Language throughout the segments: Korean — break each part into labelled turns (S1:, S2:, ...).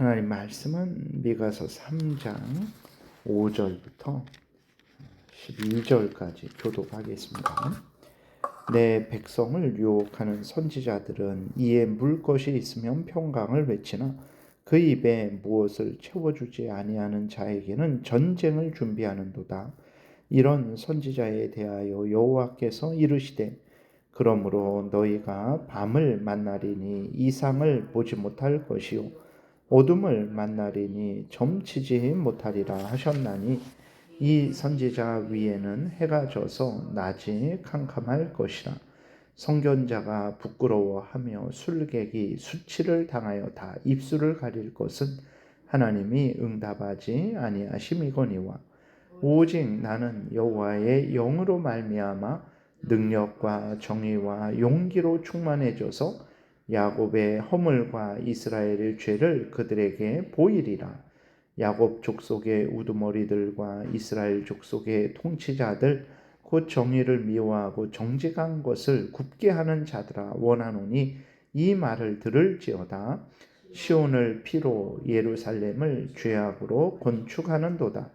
S1: 하나님 말씀은 미가서 3장 5절부터 12절까지 교독하겠습니다. 내 백성을 유혹하는 선지자들은 이에 물 것이 있으면 평강을 외치나 그 입에 무엇을 채워주지 아니하는 자에게는 전쟁을 준비하는도다. 이런 선지자에 대하여 여호와께서 이르시되 그러므로 너희가 밤을 만나리니 이상을 보지 못할 것이요 어둠을 만나리니 점치지 못하리라 하셨나니 이 선지자 위에는 해가 져서 낮이 캄캄할 것이라. 성견자가 부끄러워하며 술객이 수치를 당하여 다 입술을 가릴 것은 하나님이 응답하지 아니하심이거니와 오직 나는 여호와의 영으로 말미암아 능력과 정의와 용기로 충만해져서 야곱의 허물과 이스라엘의 죄를 그들에게 보이리라. 야곱 족속의 우두머리들과 이스라엘 족속의 통치자들 곧 정의를 미워하고 정직한 것을 굽게 하는 자들아 원하노니 이 말을 들을지어다 시온을 피로 예루살렘을 죄악으로 건축하는도다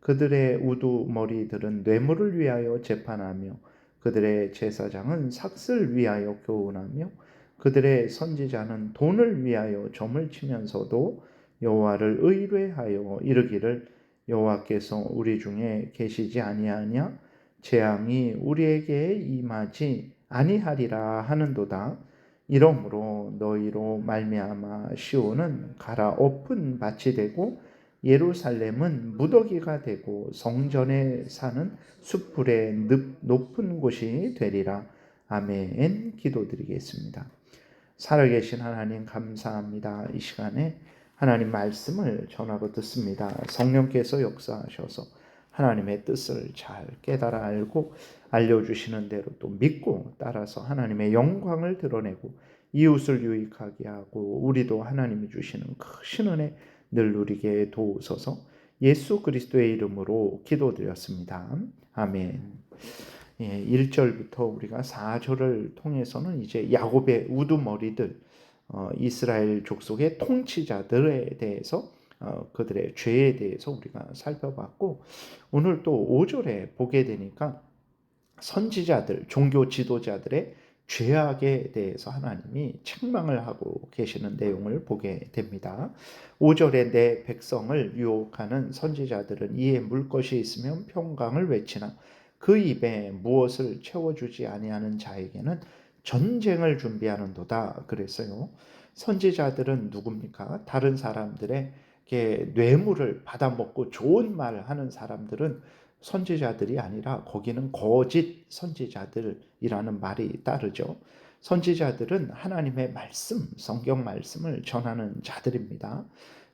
S1: 그들의 우두머리들은 뇌물을 위하여 재판하며 그들의 제사장은 삭슬 위하여 교훈하며 그들의 선지자는 돈을 위하여 점을 치면서도 여호와를 의뢰하여 이르기를 여호와께서 우리 중에 계시지 아니하냐? 재앙이 우리에게 임하지 아니하리라 하는도다. 이러므로 너희로 말미암아 시온은 갈아엎은 밭이 되고 예루살렘은 무더기가 되고 성전에 사는 숯불의 높은 곳이 되리라. 아멘. 기도드리겠습니다. 살아계신 하나님 감사합니다. 이 시간에 하나님 말씀을 전하고 듣습니다. 성령께서 역사하셔서 하나님의 뜻을 잘 깨달아 알고 알려주시는 대로 또 믿고 따라서 하나님의 영광을 드러내고 이웃을 유익하게 하고 우리도 하나님이 주시는 크신 은혜 늘 누리게 도우소서 예수 그리스도의 이름으로 기도드렸습니다. 아멘. 예, 1절부터 우리가 4절을 통해서는 이제 야곱의 우두머리들 어, 이스라엘 족속의 통치자들에 대해서 어, 그들의 죄에 대해서 우리가 살펴봤고 오늘 또 5절에 보게 되니까 선지자들 종교 지도자들의 죄악에 대해서 하나님이 책망을 하고 계시는 내용을 보게 됩니다. 5절에 내 백성을 유혹하는 선지자들은 이에 물 것이 있으면 평강을 외치나 그 입에 무엇을 채워주지 아니하는 자에게는 전쟁을 준비하는도다 그랬어요. 선지자들은 누굽니까? 다른 사람들의 뇌물을 받아먹고 좋은 말을 하는 사람들은 선지자들이 아니라 거기는 거짓 선지자들이라는 말이 따르죠. 선지자들은 하나님의 말씀, 성경 말씀을 전하는 자들입니다.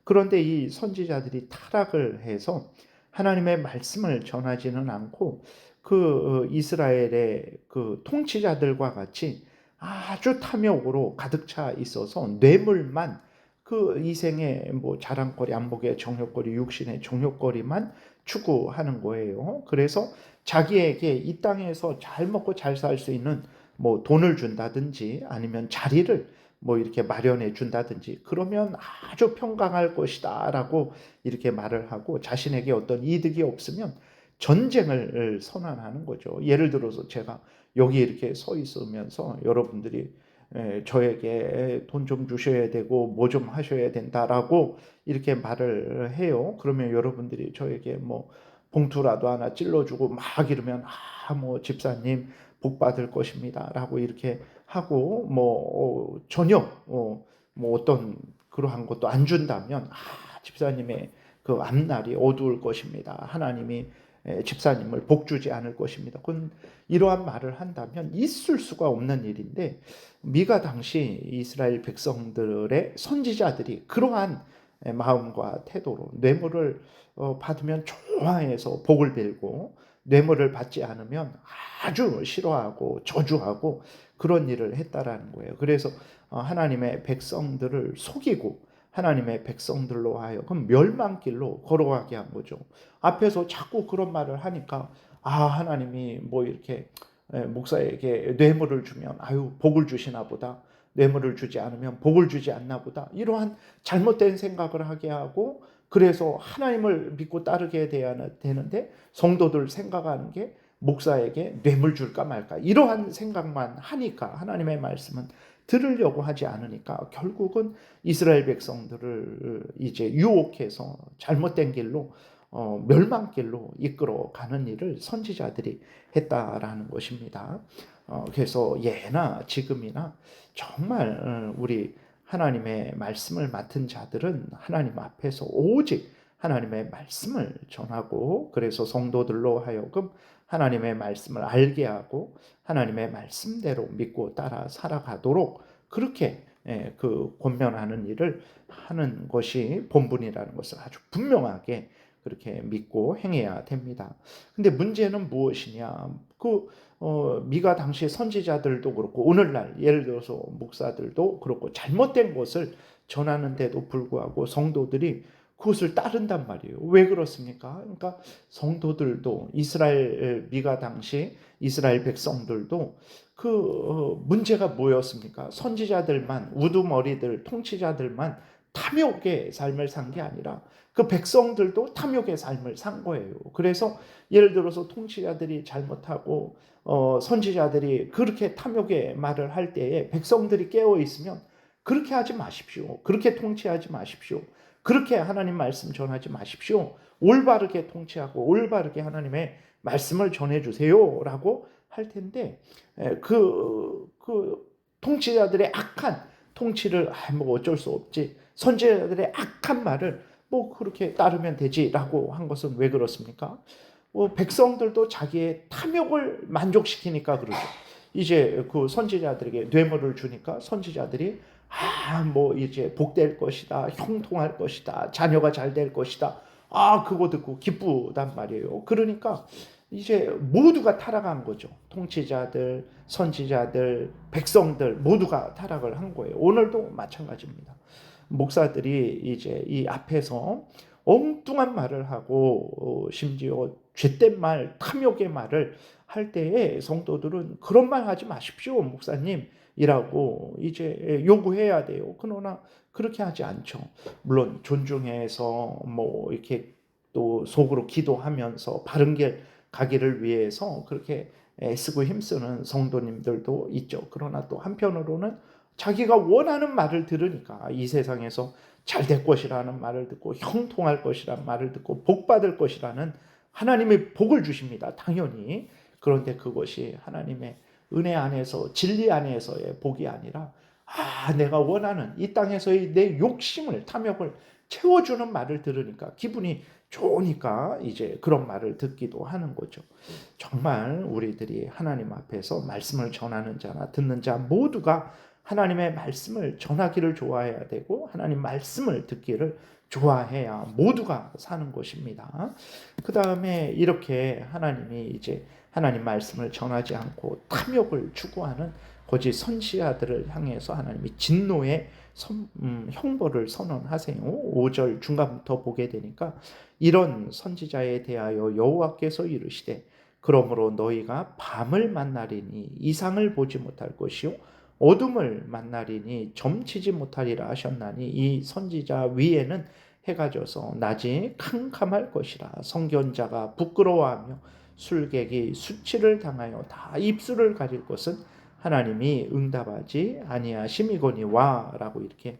S1: 그런데 이 선지자들이 타락을 해서 하나님의 말씀을 전하지는 않고 그 어, 이스라엘의 그 통치자들과 같이 아주 탐욕으로 가득 차 있어서 뇌물만 그 이생의 뭐 자랑거리, 안목의 정욕거리, 육신의 정욕거리만 추구하는 거예요. 그래서 자기에게 이 땅에서 잘 먹고 잘 살 수 있는 뭐 돈을 준다든지 아니면 자리를 뭐 이렇게 마련해 준다든지 그러면 아주 평강할 것이다라고 이렇게 말을 하고 자신에게 어떤 이득이 없으면 전쟁을 선언하는 거죠. 예를 들어서 제가 여기 이렇게 서 있으면서 여러분들이 저에게 돈 좀 주셔야 되고 뭐 좀 하셔야 된다라고 이렇게 말을 해요. 그러면 여러분들이 저에게 뭐 봉투라도 하나 찔러주고 막 이러면 아 뭐 집사님 복 받을 것입니다라고 이렇게 하고 뭐 어, 전혀 어, 뭐 어떤 그러한 것도 안 준다면 아 집사님의 그 앞날이 어두울 것입니다. 하나님이 집사님을 복주지 않을 것입니다. 그건 이러한 말을 한다면 있을 수가 없는 일인데 미가 당시 이스라엘 백성들의 선지자들이 그러한 마음과 태도로 뇌물을 어, 받으면 좋아해서 복을 빌고 뇌물을 받지 않으면 아주 싫어하고 저주하고 그런 일을 했다라는 거예요. 그래서 어, 하나님의 백성들을 속이고 하나님의 백성들로 하여금 멸망길로 걸어가게 한 거죠. 앞에서 자꾸 그런 말을 하니까 아 하나님이 뭐 이렇게 목사에게 뇌물을 주면 아유 복을 주시나 보다. 뇌물을 주지 않으면 복을 주지 않나 보다. 이러한 잘못된 생각을 하게 하고 그래서 하나님을 믿고 따르게 돼야 되는데 성도들 생각하는 게 목사에게 뇌물 줄까 말까 이러한 생각만 하니까 하나님의 말씀은 들으려고 하지 않으니까 결국은 이스라엘 백성들을 이제 유혹해서 잘못된 길로 어, 멸망길로 이끌어 가는 일을 선지자들이 했다라는 것입니다. 어, 그래서 예나 지금이나 정말 어, 우리 하나님의 말씀을 맡은 자들은 하나님 앞에서 오직 하나님의 말씀을 전하고 그래서 성도들로 하여금 하나님의 말씀을 알게 하고 하나님의 말씀대로 믿고 따라 살아가도록 그렇게 예, 그 권면하는 일을 하는 것이 본분이라는 것을 아주 분명하게 그렇게 믿고 행해야 됩니다. 근데 문제는 무엇이냐? 그 어, 미가 당시 선지자들도 그렇고 오늘날 예를 들어서 목사들도 그렇고 잘못된 것을 전하는데도 불구하고 성도들이 그것을 따른단 말이에요. 왜 그렇습니까? 그러니까 성도들도 이스라엘 미가 당시 이스라엘 백성들도 그 어, 문제가 뭐였습니까? 선지자들만 우두머리들 통치자들만 탐욕의 삶을 산 게 아니라 그 백성들도 탐욕의 삶을 산 거예요. 그래서 예를 들어서 통치자들이 잘못하고 어, 선지자들이 그렇게 탐욕의 말을 할 때에 백성들이 깨어 있으면 그렇게 하지 마십시오. 그렇게 통치하지 마십시오. 그렇게 하나님 말씀 전하지 마십시오. 올바르게 통치하고 올바르게 하나님의 말씀을 전해 주세요라고 할 텐데 그그 그 통치자들의 악한 통치를 아, 뭐 어쩔 수 없지 선지자들의 악한 말을 뭐 그렇게 따르면 되지라고 한 것은 왜 그렇습니까? 뭐 백성들도 자기의 탐욕을 만족시키니까 그러죠. 이제 그 선지자들에게 뇌물을 주니까 선지자들이 아, 뭐 이제 복될 것이다. 형통할 것이다. 자녀가 잘 될 것이다. 아, 그거 듣고 기쁘단 말이에요. 그러니까 이제 모두가 타락한 거죠. 통치자들, 선지자들, 백성들 모두가 타락을 한 거예요. 오늘도 마찬가지입니다. 목사들이 이제 이 앞에서 엉뚱한 말을 하고 어, 심지어 죄된 말, 탐욕의 말을 할 때에 성도들은 그런 말 하지 마십시오, 목사님. 이라고 이제 요구해야 돼요. 그러나 그렇게 하지 않죠. 물론 존중해서 뭐 이렇게 또 속으로 기도하면서 바른 길 가기를 위해서 그렇게 애쓰고 힘쓰는 성도님들도 있죠. 그러나 또 한편으로는 자기가 원하는 말을 들으니까 이 세상에서 잘 될 것이라는 말을 듣고 형통할 것이라는 말을 듣고 복 받을 것이라는 하나님의 복을 주십니다. 당연히. 그런데 그것이 하나님의 은혜 안에서 진리 안에서의 복이 아니라 아 내가 원하는 이 땅에서의 내 욕심을 탐욕을 채워주는 말을 들으니까 기분이 좋으니까 이제 그런 말을 듣기도 하는 거죠. 정말 우리들이 하나님 앞에서 말씀을 전하는 자나 듣는 자 모두가 하나님의 말씀을 전하기를 좋아해야 되고 하나님 말씀을 듣기를 좋아해야 모두가 사는 것입니다. 그 다음에 이렇게 하나님이 이제 하나님 말씀을 전하지 않고 탐욕을 추구하는 거짓 선지자들을 향해서 하나님이 진노의 선, 음, 형벌을 선언하세요. 5절 중간부터 보게 되니까 이런 선지자에 대하여 여호와께서 이르시되 그러므로 너희가 밤을 만나리니 이상을 보지 못할 것이요 어둠을 만나리니 점치지 못하리라 하셨나니 이 선지자 위에는 해가 져서 낮이 캄캄할 것이라 성견자가 부끄러워하며 술객이 수치를 당하여 다 입술을 가릴 것은 하나님이 응답하지 아니하심이거니와라고 이렇게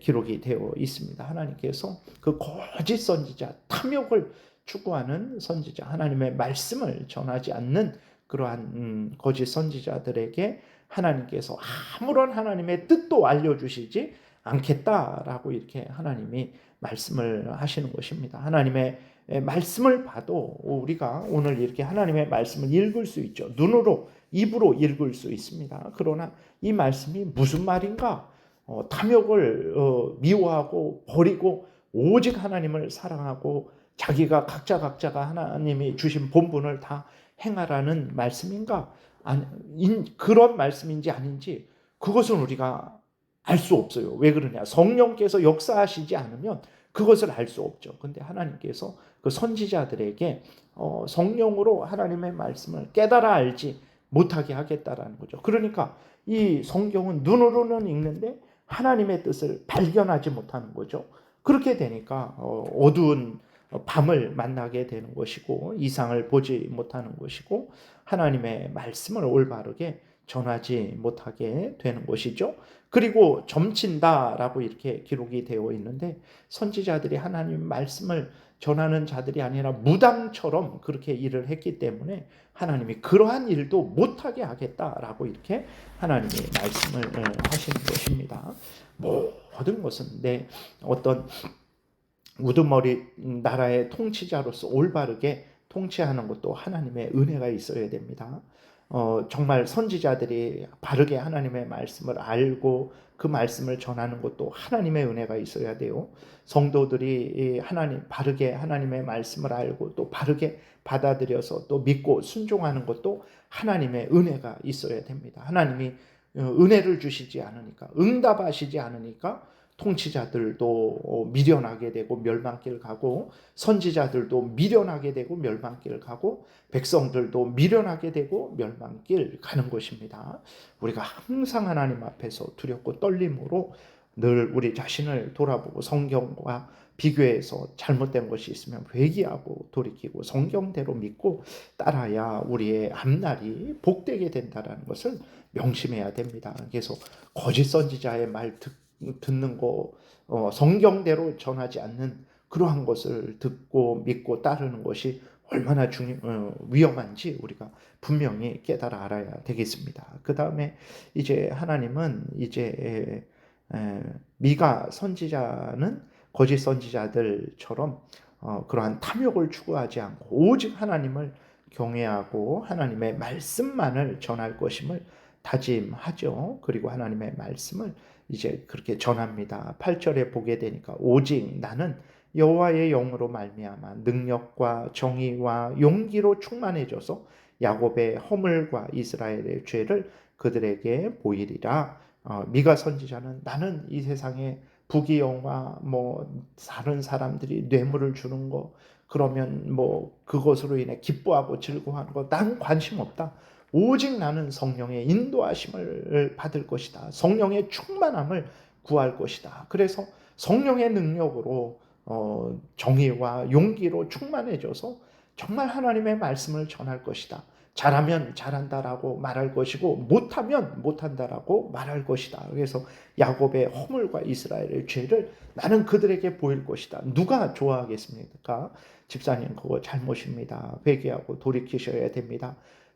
S1: 기록이 되어 있습니다. 하나님께서 그 거짓 선지자 탐욕을 추구하는 선지자 하나님의 말씀을 전하지 않는 그러한 음, 거짓 선지자들에게 하나님께서 아무런 하나님의 뜻도 알려주시지 않겠다라고 이렇게 하나님이 말씀을 하시는 것입니다. 하나님의 말씀을 봐도 우리가 오늘 이렇게 하나님의 말씀을 읽을 수 있죠. 눈으로, 입으로 읽을 수 있습니다. 그러나 이 말씀이 무슨 말인가? 어, 탐욕을 어, 미워하고 버리고 오직 하나님을 사랑하고 자기가 각자 각자가 하나님이 주신 본분을 다 행하라는 말씀인가? 그런 말씀인지 아닌지 그것은 우리가 알 수 없어요. 왜 그러냐? 성령께서 역사하시지 않으면 그것을 알 수 없죠. 근데 하나님께서 그 선지자들에게 어, 성령으로 하나님의 말씀을 깨달아 알지 못하게 하겠다라는 거죠. 그러니까 이 성경은 눈으로는 읽는데 하나님의 뜻을 발견하지 못하는 거죠. 그렇게 되니까 어, 어두운 밤을 만나게 되는 것이고 이상을 보지 못하는 것이고 하나님의 말씀을 올바르게 전하지 못하게 되는 것이죠. 그리고 점친다라고 이렇게 기록이 되어 있는데 선지자들이 하나님 말씀을 전하는 자들이 아니라 무당처럼 그렇게 일을 했기 때문에 하나님이 그러한 일도 못하게 하겠다라고 이렇게 하나님이 말씀을 어, 하시는 것입니다. 모든 것은 내 어떤 우두머리 나라의 통치자로서 올바르게 통치하는 것도 하나님의 은혜가 있어야 됩니다. 어, 정말 선지자들이 바르게 하나님의 말씀을 알고 그 말씀을 전하는 것도 하나님의 은혜가 있어야 돼요. 성도들이 하나님 바르게 하나님의 말씀을 알고 또 바르게 받아들여서 또 믿고 순종하는 것도 하나님의 은혜가 있어야 됩니다. 하나님이 어, 은혜를 주시지 않으니까 응답하시지 않으니까 통치자들도 어, 미련하게 되고 멸망길 가고 선지자들도 미련하게 되고 멸망길 가고 백성들도 미련하게 되고 멸망길 가는 것입니다. 우리가 항상 하나님 앞에서 두렵고 떨림으로 늘 우리 자신을 돌아보고 성경과 비교해서 잘못된 것이 있으면 회개하고 돌이키고 성경대로 믿고 따라야 우리의 앞날이 복되게 된다라는 것을 명심해야 됩니다. 그래서 거짓 선지자의 말 듣, 듣는 거 어, 성경대로 전하지 않는 그러한 것을 듣고 믿고 따르는 것이 얼마나 중요 어, 위험한지 우리가 분명히 깨달아 알아야 되겠습니다. 그 다음에 이제 하나님은 이제 에, 미가 선지자는 거짓 선지자들처럼 어, 그러한 탐욕을 추구하지 않고 오직 하나님을 경외하고 하나님의 말씀만을 전할 것임을 다짐하죠. 그리고 하나님의 말씀을 이제 그렇게 전합니다. 8절에 보게 되니까 오직 나는 여호와의 영으로 말미암아 능력과 정의와 용기로 충만해져서 야곱의 허물과 이스라엘의 죄를 그들에게 보이리라. 어, 미가 선지자는 나는 이 세상에 부귀영화 뭐 다른 사람들이 뇌물을 주는 거 그러면 뭐 그것으로 인해 기뻐하고 즐거워하는 거 난 관심 없다. 오직 나는 성령의 인도하심을 받을 것이다. 성령의 충만함을 구할 것이다. 그래서 성령의 능력으로 어, 정의와 용기로 충만해져서 정말 하나님의 말씀을 전할 것이다. 잘하면 잘한다라고 말할 것이고 못하면 못한다라고 말할 것이다. 그래서 야곱의 허물과 이스라엘의 죄를 나는 그들에게 보일 것이다. 누가 좋아하겠습니까? 집사님 그거 잘못입니다. 회개하고 돌이키셔야 됩니다.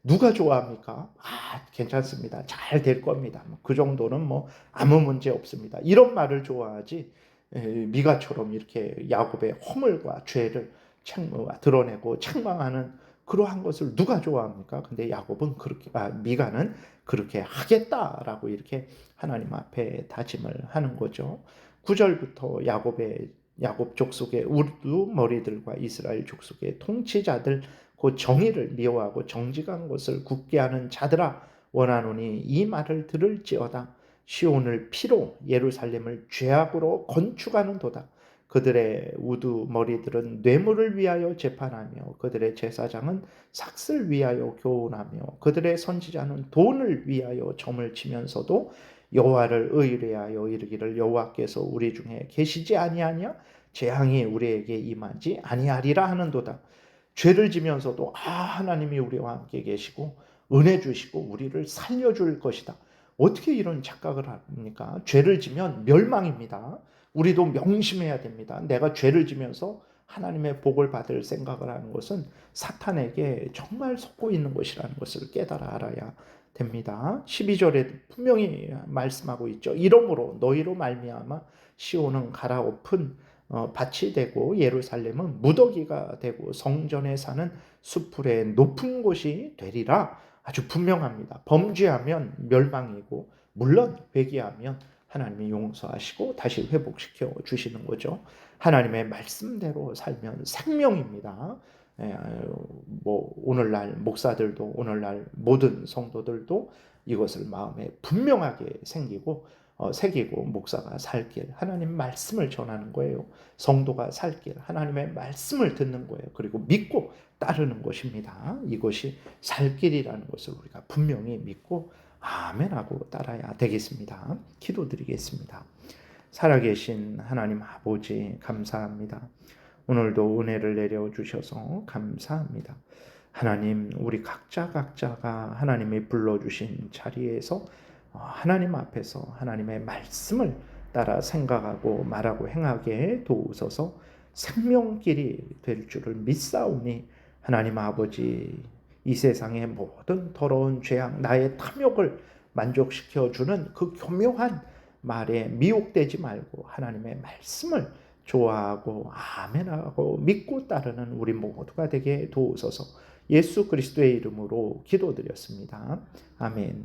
S1: 누가 좋아합니까? 아, 괜찮습니다. 잘 될 겁니다. 뭐그 정도는 뭐 아무 문제 없습니다. 이런 말을 좋아하지 미가처럼 이렇게 야곱의 허물과 죄를 드러내고 책망하는 그러한 것을 누가 좋아합니까? 근데 야곱은 그렇게 아, 미가는 그렇게 하겠다라고 이렇게 하나님 앞에 다짐을 하는 거죠. 9절부터 야곱의 야곱 족속의 우르 머리들과 이스라엘 족속의 통치자들 그 정의를 미워하고 정직한 것을 굳게 하는 자들아 원하노니 이 말을 들을지어다. 시온을 피로 예루살렘을 죄악으로 건축하는도다. 그들의 우두 머리들은 뇌물을 위하여 재판하며 그들의 제사장은 삭슬 위하여 교훈하며 그들의 선지자는 돈을 위하여 점을 치면서도 여호와를 의뢰하여 이르기를 여호와께서 우리 중에 계시지 아니하냐? 재앙이 우리에게 임하지 아니하리라 하는도다 죄를 지면서도 아 하나님이 우리와 함께 계시고 은혜 주시고 우리를 살려줄 것이다. 어떻게 이런 착각을 합니까? 죄를 지면 멸망입니다. 우리도 명심해야 됩니다. 내가 죄를 지면서 하나님의 복을 받을 생각을 하는 것은 사탄에게 정말 속고 있는 것이라는 것을 깨달아 알아야 됩니다. 12절에 분명히 말씀하고 있죠. 이러므로 너희로 말미암아 시온은 갈아엎은 어, 밭이 되고 예루살렘은 무더기가 되고 성전에 사는 수풀의 높은 곳이 되리라 아주 분명합니다. 범죄하면 멸망이고 물론 회개하면 하나님이 용서하시고 다시 회복시켜 주시는 거죠. 하나님의 말씀대로 살면 생명입니다. 예, 뭐 오늘날 목사들도 오늘날 모든 성도들도 이것을 마음에 분명하게 생기고 어, 새기고 목사가 살 길, 하나님 말씀을 전하는 거예요. 성도가 살 길, 하나님의 말씀을 듣는 거예요. 그리고 믿고 따르는 것입니다. 이것이 살 길이라는 것을 우리가 분명히 믿고 아멘하고 따라야 되겠습니다. 기도드리겠습니다. 살아계신 하나님 아버지 감사합니다. 오늘도 은혜를 내려 주셔서 감사합니다. 하나님 우리 각자 각자가 하나님이 불러 주신 자리에서 어, 하나님 앞에서 하나님의 말씀을 따라 생각하고 말하고 행하게 도우소서 생명길이 될 줄을 믿사오니 하나님 아버지 이 세상의 모든 더러운 죄악 나의 탐욕을 만족시켜 주는 그 교묘한 말에 미혹되지 말고 하나님의 말씀을 좋아하고 아멘하고 믿고 따르는 우리 모두가 되게 도우소서 예수 그리스도의 이름으로 기도드렸습니다. 아멘.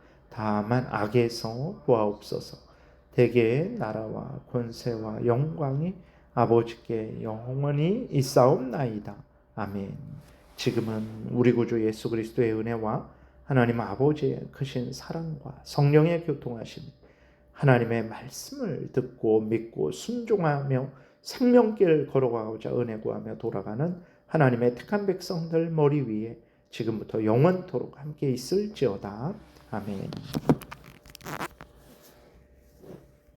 S1: 다만 악에서 구하옵소서 대개 나라와 권세와 영광이 아버지께 영원히 있사옵나이다. 아멘. 지금은 우리 구주 예수 그리스도의 은혜와 하나님 아버지의 크신 사랑과 성령의 교통하심 하나님의 말씀을 듣고 믿고 순종하며 생명길 걸어가고자 은혜 구하며 돌아가는 하나님의 택한 백성들 머리 위에 지금부터 영원토록 함께 있을지어다. 아멘.